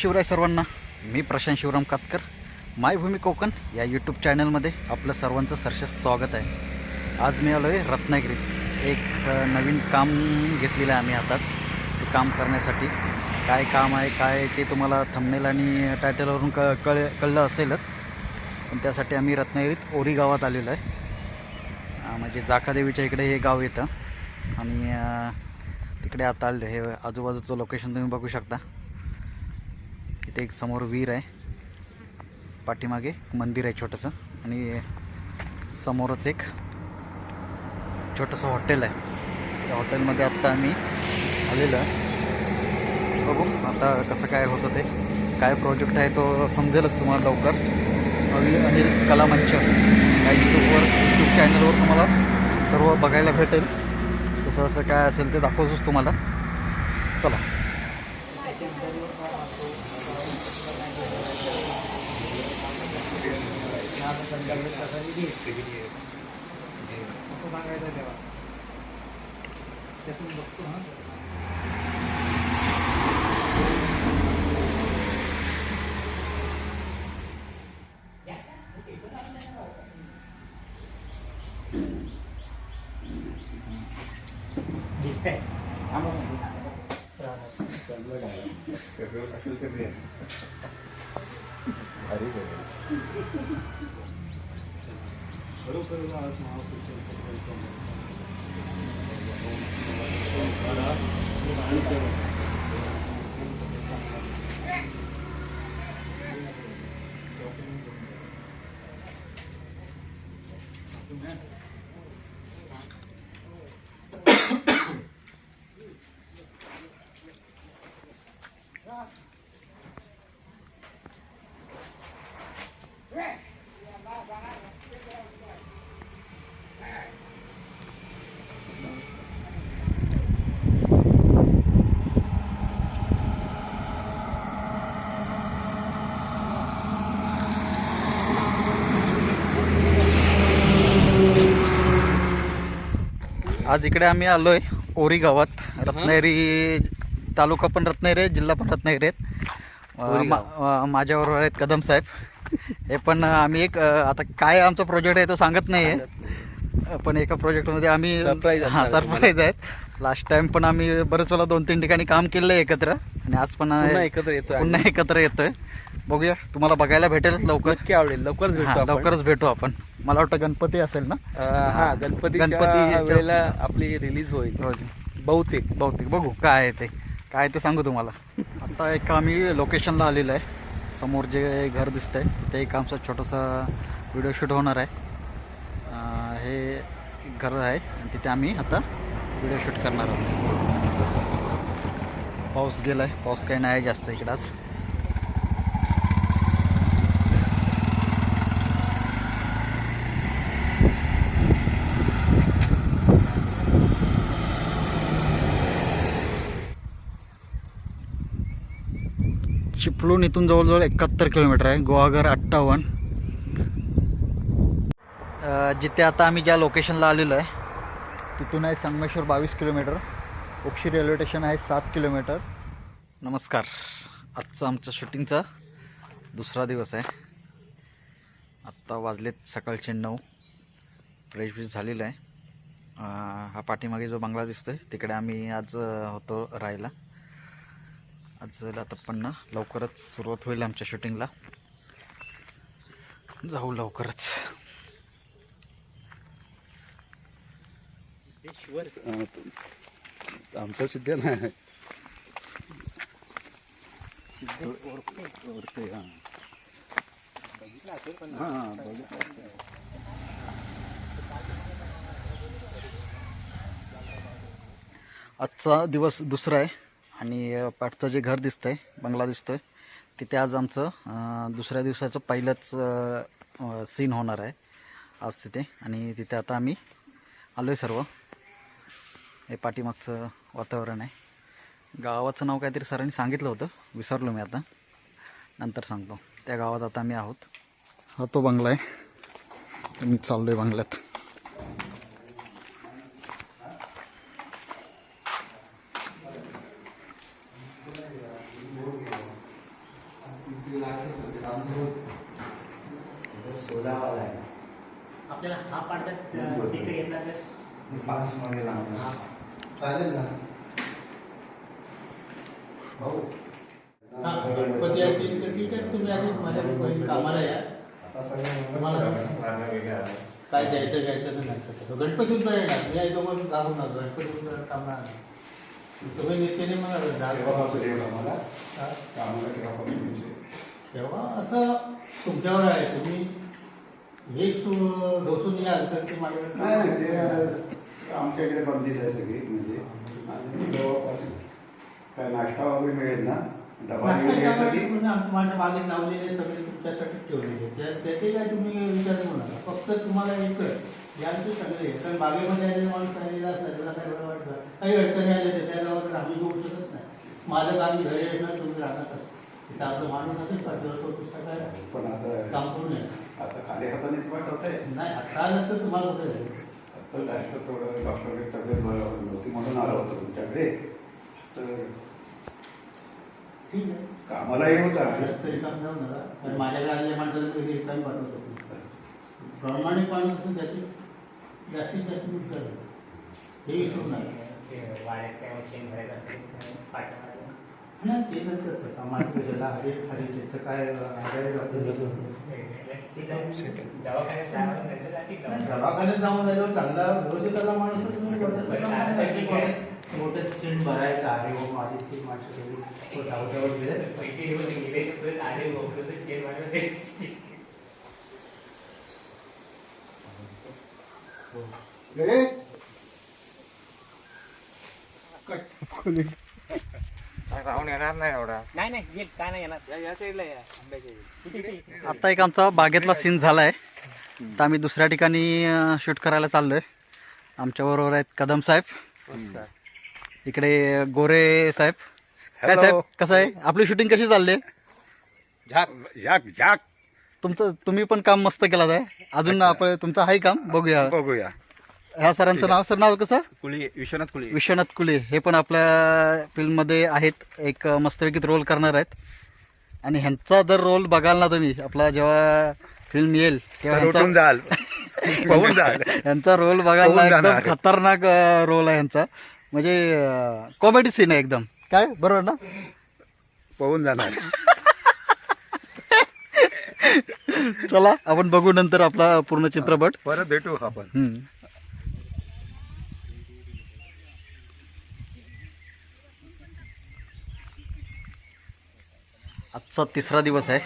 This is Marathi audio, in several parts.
शिवराय सर्वांना मी प्रशांत शिवराम कातकर. मायभूमी कोकण या यूट्यूब चॅनलमध्ये आपलं सर्वांचं सरसेस स्वागत आहे. आज मी आलो आहे रत्नागिरीत. एक नवीन काम घेतलेलं आहे आम्ही हातात ते काम करण्यासाठी. काय काम आहे काय ते तुम्हाला थंबनेल आणि टायटलवरून क कळ कळलं असेलच. पण त्यासाठी आम्ही रत्नागिरीत ओरी गावात आलेलो आहे. म्हणजे जाकादेवीच्या इकडे हे गाव येतं. आणि तिकडे आता आलं हे आजूबाजूचं लोकेशन तुम्ही बघू शकता. इथे एक समोर विहीर आहे. पाठीमागे मंदिर आहे छोटंसं. आणि समोरच एक छोटंसं हॉटेल आहे. त्या हॉटेलमध्ये आत्ता आम्ही आलेलो आहे. बघू आता कसं काय होतं ते. काय प्रोजेक्ट आहे तो समजेलच तुम्हाला लवकर. अनिल अनिल कलामंच या यूट्यूबवर यूट्यूब चॅनलवर तुम्हाला सर्व बघायला भेटेल. तसं असं काय असेल ते दाखवतोच तुम्हाला. चला. असं सांगायचं तेव्हा त्यातून बघतो हा असेल तर आज इकडे आम्ही आलोय ओरी गावात. रत्नागिरी तालुका पण रत्नागिरी आहे जिल्हा पण रत्नागिरी आहेत. मा- माझ्याबरोबर आहेत कदम साहेब. हे पण आम्ही एक अं, आता काय आमचा प्रोजेक्ट आहे तो सांगत नाही आहे. पण एका प्रोजेक्टमध्ये आम्ही Surprise हां आहे सरप्राईज आहेत. लास्ट टाइम पण आम्ही बरेच वेळा दोन तीन ठिकाणी काम केलं आहे एकत्र. आणि आज पण पुन्हा एकत्र येतोय आम्ही. पुन्हा एकत्र येतोय. बघूया तुम्हाला बघायला भेटेलच लवकर. नक्की आवडेल. लवकरच भेटतो हां आपण. लवकरच भेटू आपण. मला वाटतं गणपती असेल ना? हा गणपतीच्या गणपतीच्या- वेळेला आपली रिलीज होईल. बहुतेक. बहुतेक. बघू काय आहे ते. काय ते सांगू तुम्हाला. आता एक आम्ही लोकेशनला आलेलो आहे. समोर जे घर दिसतंय तिथे एक आमचं छोटंसं व्हिडिओ शूट होणार आहे. हे घर आहे आणि तिथे आम्ही आता व्हिडिओ शूट करणार आहोत. पाऊस गेला आहे पाऊस काही नाही जास्त इकडं आज. चिपळूण इथून जवळजवळ एकाहत्तर किलोमीटर आहे गोवाघर अठ्ठावन्न. जिथे आता आम्ही ज्या लोकेशनला आलेलो आहे तिथून आहे संगमेश्वर बावीस किलोमीटर उक्षी रेल्वे स्टेशन आहे सात किलोमीटर. नमस्कार. आजचा आमचा शूटिंगचा दुसरा दिवस आहे. आत्ता वाजलेत सकाळचे नऊ. फ्रेश फ्रेश झालेलं आहे. हा पाठीमागे जो बंगला दिसतो आहे तिकडे आम्ही आज होतो राहायला. आज आता पण ना लवकरच सुरुवात होईल आमच्या शूटिंगला. जाऊ लवकरच. आमचा सिद्ध नाही. आजचा दिवस दुसरा आहे. आणि पाठचं जे घर दिसतंय बंगला दिसतोय तिथे आज आमचं दुसऱ्या दिवसाचं पहिलंच सीन होणार आहे आज तिथे. आणि तिथे आता आम्ही आलो आहे सर्व. हे पाठीमागचं वातावरण आहे. गावाचं नाव काहीतरी सरांनी सांगितलं होतं. विसरलो मी आता. नंतर सांगतो. त्या गावात आता आम्ही आहोत. हा तो बंगला आहे. मी चाललो आहे बंगल्यात पाच मध्ये लावणार चालेल ना भाऊ हा, गणपती असतील तर ठीक आहे तुम्ही आधी माझ्या पहिली कामाला या तुम्हाला काय द्यायचं घ्यायचं गणपतीत पण येणार. या इथं पण काम होणार. गणपतीत काम नाही तुम्ही नित्याने मला. तेव्हा असं तुमच्यावर आहे. तुम्ही हे ढोसून याल तर ते माझ्याकडे. नाही नाही ते अं, आमच्या इकडे बंदीच आहे सगळी म्हणजे जवळपास काय नाश्ता वगैरे मिळेल ना? डबा माझ्या मागे लावलेले सगळे तुमच्यासाठी ठेवलेले. त्या- त्याचे काय तुम्ही विचार करू नका. फक्त तुम्हाला एक यांचे सगळे. कारण बागेमध्ये आलेले माणूस आलेला असला त्याला काय बरं वाटतं? काही अडचणी आल्या तर त्या गावात आम्ही घेऊ शकत नाही. माझं काम घरी येणार तुम्ही राहणार तिथं आपलं माणूस असेल पाठवलं तो पुस्तक आहे. पण आता काम करून आहे. आता खाली हातानेच वाटत आहे नाही आता आलं तर तुम्हाला कुठे जायचं? आता जायचं थोडं डॉक्टरकडे तब्येत बरोबर नव्हती म्हणून आलं होतं तुमच्याकडे. तर ठीक आहे. कामाला येऊ चालेल तरी काम जाऊ नका. माझ्याकडे आलेल्या माणसाला मी रिकामी पाठवतो प्रामाणिक माणूस असेल त्याची. जास्तीत जास्त मीठ करेल हे नका. नाही ते नंतर करता. हरी हरी त्याचं काय आजारी डॉक्टर दवाखान्यात जाऊन झाल्यावर चांगला व्यवस्थित आला माणूस मोठं चेंज भरायचं आहे हो माझी ती सगळी तो धावत्यावर गेले. राहून येणार नाही एवढा. नाही नाही येत काय नाही येणार? या साईडला या आंब्याच्या आता एक आमचा बागेतला सीन झाला आहे तर आम्ही दुसऱ्या ठिकाणी शूट करायला चाललो आहे आमच्याबरोबर आहेत कदम साहेब. इकडे गोरे साहेब. काय. साहेब कसं आहे? आपली शूटिंग कशी चालली? झाक झाक तुमचं तुम्ही पण काम मस्त केलं आहे. अजून आपण तुमचं आहे काम? बघूया. बघूया. ह्या सरांचं नाव? सर नाव कसं? कुळी विश्वनाथ कुळी. विश्वनाथ कुले हे पण आपल्या फिल्ममध्ये आहेत. एक मस्तपैकी रोल करणार आहेत. आणि ह्यांचा जर रोल बघाल ना तुम्ही आपला जेव्हा फिल्म येईल तेव्हा उठून ह्यांचा जाल. पळून जाल. यांचा रोल पळून एकदम जाणार. खतरनाक रोल आहे यांचा म्हणजे कॉमेडी सीन आहे एकदम. काय? बरोबर ना? पळून जाणार. चला आपण बघू नंतर आपला पूर्ण चित्रपट. परत भेटू आपण. हम्म. आजचा तिसरा दिवस आहे.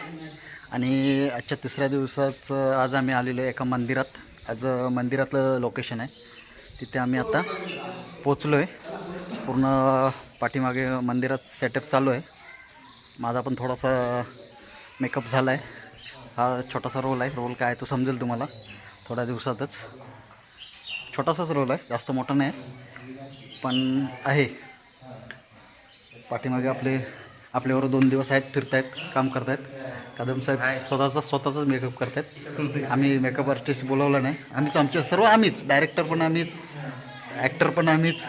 आणि आजच्या तिसऱ्या दिवसाचं आज आम्ही आलेलो आहे एका मंदिरात. आज मंदिरातलं लोकेशन आहे. तिथे आम्ही आता पोचलो आहे पूर्ण पाठीमागे मंदिरात सेटअप चालू आहे. माझा पण थोडासा मेकअप झाला आहे हा छोटासा रोल आहे. रोल काय तो समजेल तुम्हाला. थोड्या दिवसातच. छोटासाच रोल आहे. जास्त मोठा नाही पण आहे. पाठीमागे आपले आपल्यावर दोन दिवस आहेत फिरतायत काम करतायत. कदम साहेब स्वतःचा स्वतःचाच मेकअप करतायत. आम्ही मेकअप आर्टिस्ट बोलवलं नाही. आम्हीच आमचे सर्व आम्हीच. डायरेक्टर पण आम्हीच ॲक्टर पण आम्हीच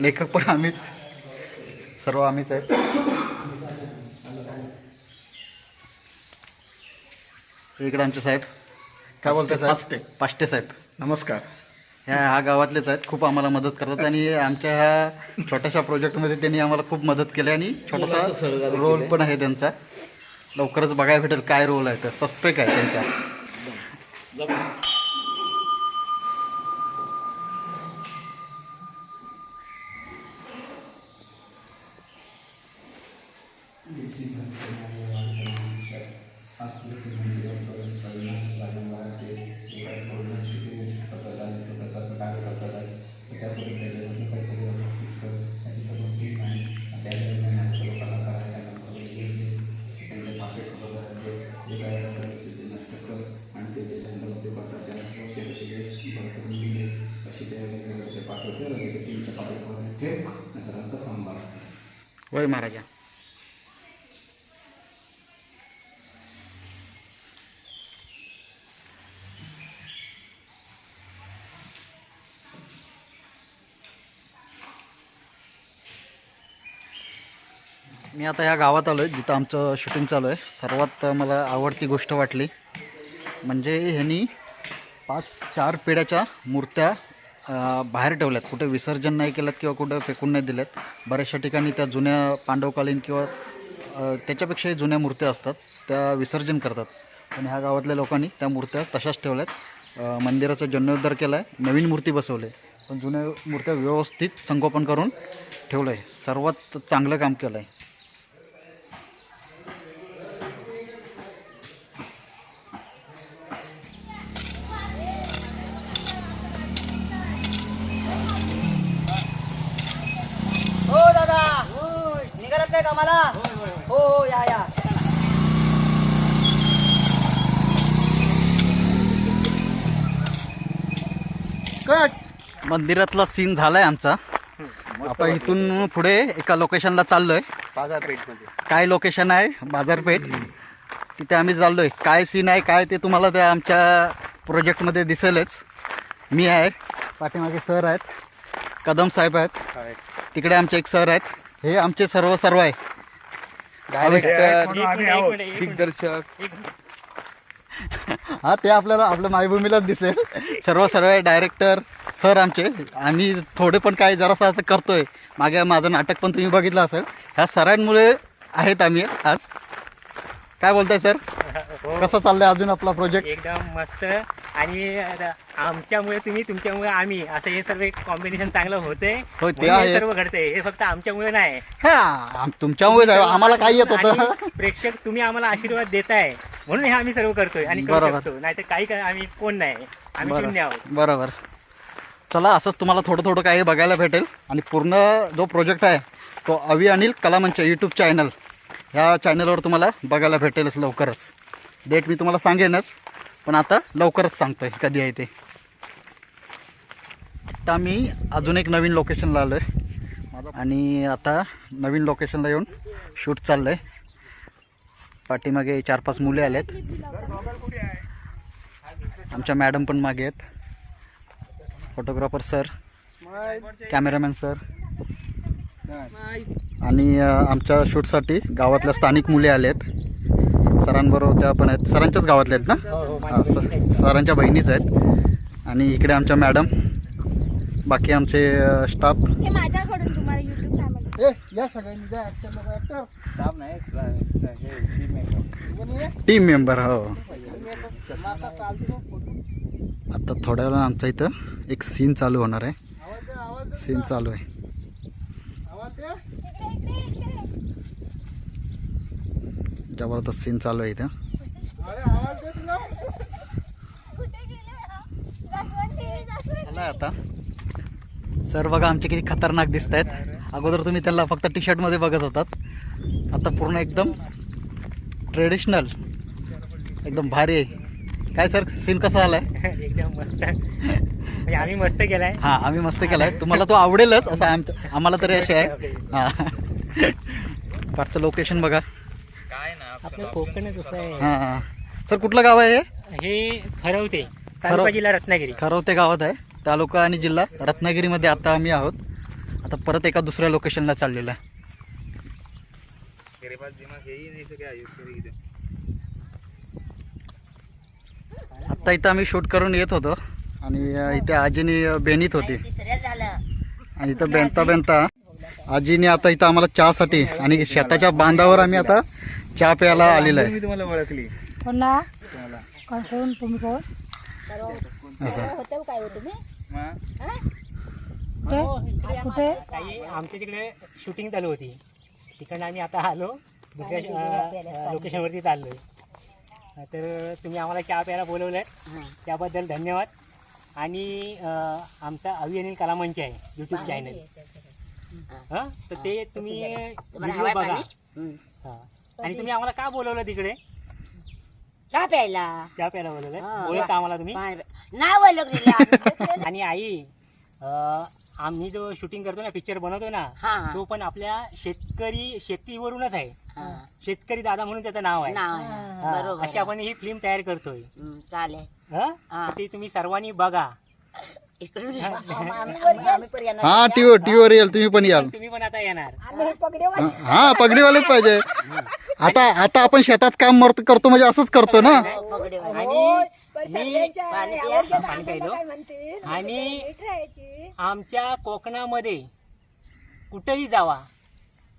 लेखक पण आम्हीच. सर्व आम्हीच आहेत. इकडे आमचे साहेब. काय बोलतात पाष्टे. साहेब पाष्टे साहेब. नमस्कार. ह्या ह्या गावातलेच आहेत. खूप आम्हाला मदत करतात आणि आमच्या ह्या छोट्याशा प्रोजेक्टमध्ये त्यांनी आम्हाला खूप मदत केली आणि छोटासा रोल पण आहे त्यांचा. लवकरच बघायला भेटेल काय रोल आहे तर. सस्पेक्ट आहे त्यांचा. होय महाराजा मी आता या गावात आलो आहे जिथं आमचं शूटिंग चालू आहे. सर्वात मला आवडती गोष्ट वाटली म्हणजे ह्यांनी पाच चार पिढ्याच्या मूर्त्या बाहेर ठेवल्यात. कुठे विसर्जन नाही केलं किंवा कुठं फेकून नाही दिल्यात बऱ्याचशा ठिकाणी त्या जुन्या पांडवकालीन किंवा त्याच्यापेक्षाही जुन्या मूर्त्या असतात. त्या विसर्जन करतात. पण ह्या गावातल्या लोकांनी त्या मूर्त्या तशाच ठेवल्यात. मंदिराचा जीर्णोद्धार केला आहे नवीन मूर्ती बसवले पण जुन्या मूर्त्या व्यवस्थित संगोपन करून ठेवलं आहे सर्वात चांगलं काम केलं आहे हो दादा निघालात काय कामाला हो हो या या मंदिरातला सीन झाला आहे आमचा आपण इथून पुढे एका लोकेशनला चाललो आहे बाजारपेठमध्ये. काय लोकेशन आहे? बाजारपेठ. तिथे आम्ही चाललो आहे काय सीन आहे काय ते तुम्हाला त्या आमच्या प्रोजेक्टमध्ये दिसेलच. मी आहे. पाठीमागे सर आहेत. कदम साहेब आहेत. तिकडे आमचे एक सर आहेत. हे आमचे सर्व सर्व आहे. डायरेक्टर दिग्दर्शक. हा ते आपल्याला आपल्या मायभूमीलाच दिसेल. सर्व सर्व डायरेक्टर सर आमचे आम्ही थोडे पण काय जरासं आता करतोय. मागे माझं नाटक पण तुम्ही बघितलं असेल. ह्या सरांमुळे आहेत आम्ही आज. काय बोलताय सर? कसं चाललंय अजून आपला प्रोजेक्ट एकदम मस्त. आणि आमच्यामुळे तुम्ही तुमच्यामुळे आम्ही. असं हे सर्व कॉम्बिनेशन चांगलं होतंय. होय, ते म्हणून हे आहे. सर्व घडतंय. हे फक्त आमच्यामुळे नाही. हा आम- तुमच्यामुळे जाऊ आम्हाला काय येत होतं. आणि प्रेक्षक तुम्ही आम्हाला आशीर्वाद देताय. म्हणून हे आम्ही सर्व करतोय आणि करू बरोबर. शकतो. काही काय आम्ही कोण नाही. आम्ही शून्य आहोत. बरोबर. चला असंच तुम्हाला थोडं थोडं काही बघायला भेटेल. आणि पूर्ण जो प्रोजेक्ट आहे तो अवी अनिल कलामंच यूट्यूब चॅनल ह्या चॅनलवर तुम्हाला बघायला भेटेलच लवकरच. डेट मी तुम्हाला सांगेनच पण आता लवकरच सांगतो आहे कधी आहे ते. आता मी अजून एक नवीन लोकेशनला आलो आहे आणि आता नवीन लोकेशनला येऊन शूट चाललं आहे पाठीमागे चार पाच मुले आले आहेत आमच्या मॅडम पण मागे आहेत. Photographer sir cameraman sir. आणि आमच्या शूटसाठी गावातल्या स्थानिक मुली आलेत. सरांबरोबर त्या पण आहेत. सरांच्याच गावातल्या आहेत ना? हा, स- सरांच्या बहिणीच आहेत. आणि इकडे आमच्या मॅडम बाकी आमचे स्टाफ. हे माझ्याकडून तुम्हाला युट्यूब फॅमिली या सगळ्यांनी द्या. स्टाफ नाही हे team member. टीम मेंबर हो. आता थोड्या वेळा आमच्या इथं एक सीन चालू होणार आहे. सीन चालू आहे. जबरदस्त सीन चालू आहे इथं. आता. सर बघा आमचे किती खतरनाक दिसत आहेत अगोदर तुम्ही त्यांना फक्त टी शर्टमध्ये बघत होतात. आता पूर्ण एकदम ट्रेडिशनल एकदम भारी आहे. काय सर? सीन कसा आलाय? एकदम मस्त. म्हणजे आम्ही मस्त केलाय. हा आम्ही मस्त केलाय. तुम्हाला तो आवडेलच असं आम आम्हाला तरी असे आहे. हा. पाठचं लोकेशन बघा. आपलं कोकणच असं आहे. हा हा. सर कुठलं गाव आहे हे? हे खरवते तालुका जिल्हा रत्नागिरी. खरवते गावात आहे. तालुका आणि जिल्हा रत्नागिरीमध्ये आता आम्ही आहोत. आता परत एका दुसऱ्या लोकेशनला चाललेलो आहे. आत्ता इथं आम्ही शूट करून येत होतो. आणि इथे आजीनी बेनीत होती. आणि इथं बेनता बेनता. आजीने आता इथं आम्हाला चहासाठी आणि शेताच्या बांधावर आम्ही आता चहा प्यायला आलेलो आहे. आमच्या तिकडे शूटिंग चालू होती. तिकडनं आम्ही आता आलो. दुसऱ्या लोकेशनवरती चाललोय. तर तुम्ही आम्हाला चहा प्यायला बोलवलं त्याबद्दल धन्यवाद. आणि आमचा अवी अनिल कलामंच आहे यूट्यूब चॅनल हां? तर ते तुम्ही व्हिडिओ बघा. हां. आणि तुम्ही आम्हाला का बोलवलं तिकडे? चहा प्यायला. चहा प्यायला बोलवलं. बोलता आम्हाला तुम्ही? नाही ओळखलेली. आणि आई आम्ही जो शूटिंग करतो ना पिक्चर बनवतो ना हा तो पण आपल्या शेतकरी शेतीवरूनच आहे. शेतकरी दादा म्हणून त्याचं नाव आहे. नाव हा, अशी आपण ही फिल्म तयार करतोय. चालेल. हा? हा. ती तुम्ही सर्वांनी बघा. हा. टीव्ही टीव्हीवर येईल तुम्ही पण याल. तुम्ही पण आता येणार. हा, हा पगडीवालेच पाहिजे. आता आता आपण शेतात काम मरत करतो म्हणजे असंच करतो ना? आणि मी पाणी पिया. पाणी प्यायलो. आणि आमच्या कोकणामध्ये कुठेही जावा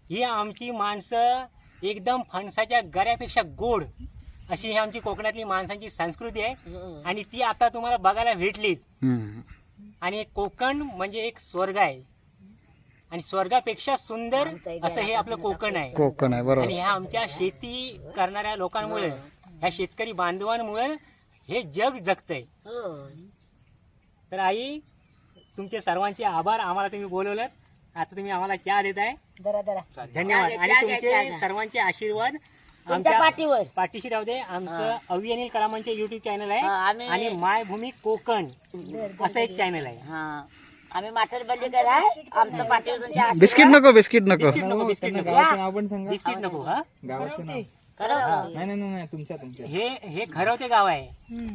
ही आमची माणसं एकदम फणसाच्या गऱ्यापेक्षा गोड अशी ही आमची कोकणातली माणसांची संस्कृती आहे. आणि ती आता तुम्हाला बघायला भेटलीच. हम्म. आणि कोकण म्हणजे एक स्वर्ग आहे. आणि स्वर्गापेक्षा सुंदर असं हे आपलं कोकण आहे. कोकण आहे आणि बरोबर ह्या आमच्या शेती करणाऱ्या लोकांमुळे ह्या शेतकरी बांधवांमुळे हे जग जगतंय. तर आई तुमचे सर्वांचे आभार. आम्हाला तुम्ही बोलवलं आता तुम्ही आम्हाला चहा देताय. धन्यवाद. आणि तुमचे. सर्वांचे आशीर्वाद आमच्या पाठीवर. पाठीशी राहू दे. आमचं अवि अनिल कलामांचे युट्यूब चॅनल हा, आहे आणि मायभूमी कोकण असं एक चॅनल आहे. हा. आम्ही माटर बंदीकर आहे आमचं पाठीवर तुमच्या आशीर्वाद. बिस्किट नको. बिस्किट नको बिस्किट नको. बिस्किट नको बिस्किट नको हा खरं हे हे खरवते गाव आहे.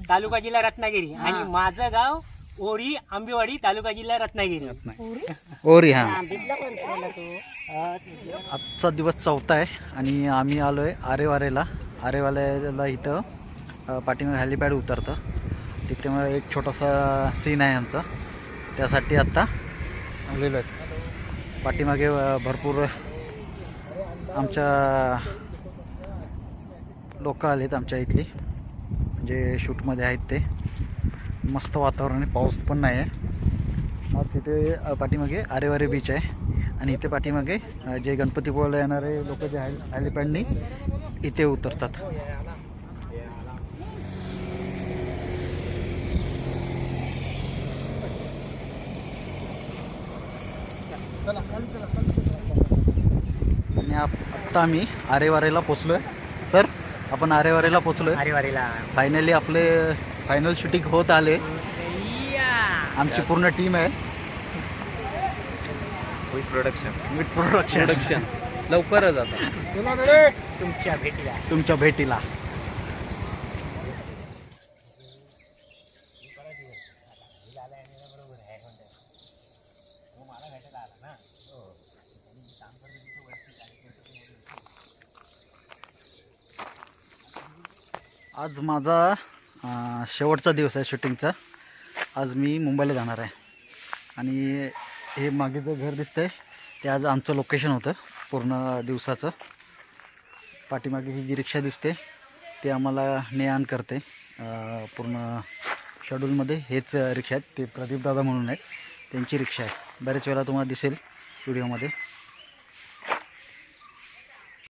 तालुका जिल्हा रत्नागिरी. आणि माझं गाव ओरी आंबेवाडी तालुका जिल्हा रत्नागिरी. ओरी? हा. आंबीतला तू? आजचा दिवस चौथा आहे आणि आम्ही आलो आहे आरेवारेला आरेवाल्याला इथं अ, पाठीमागे हेलिपॅड उतरतं. तिथे मग एक छोटासा सीन आहे आमचा. त्यासाठी आत्ता आलेलो आहे. पाठीमागे अ, भरपूर आमच्या लोक आलेत आमच्या इथली. म्हणजे शूटमध्ये आहेत ते. मस्त वातावरण आहे पाऊस पण नाही आहे तिथे पाठीमागे आरेवारे बीच आहे. आणि इथे पाठीमागे जे गणपती येणारे लोक जे आहे हॅलिपॅडनी इथे उतरतात. आणि आत्ता आम्ही आरेवारेला पोचलो आहे सर? आपण आरेवारेला पोचलो आहे अरे वारेला फायनली आपले फायनल शूटिंग होत आले. आमची पूर्ण टीम आहे. प्रोडक्शन प्रोडक्शन प्रोडक्शन लवकरच आता. तुमच्या भेटीला. तुमच्या भेटीला. आज माझा शेवटचा दिवस आहे शूटिंगचा. आज मी मुंबईला जाणार आहे. आणि हे मागे जे घर आहे ते आज आमचं लोकेशन होतं पूर्ण दिवसाचं. पाठीमागे ही जी रिक्षा दिसते ती आम्हाला ने आण करते पूर्ण शेड्यूलमध्ये हेच रिक्षा आहेत. ते प्रदीपदादा म्हणून आहेत. त्यांची रिक्षा आहे. बरेच वेळा तुम्हाला दिसेल व्हिडिओमध्ये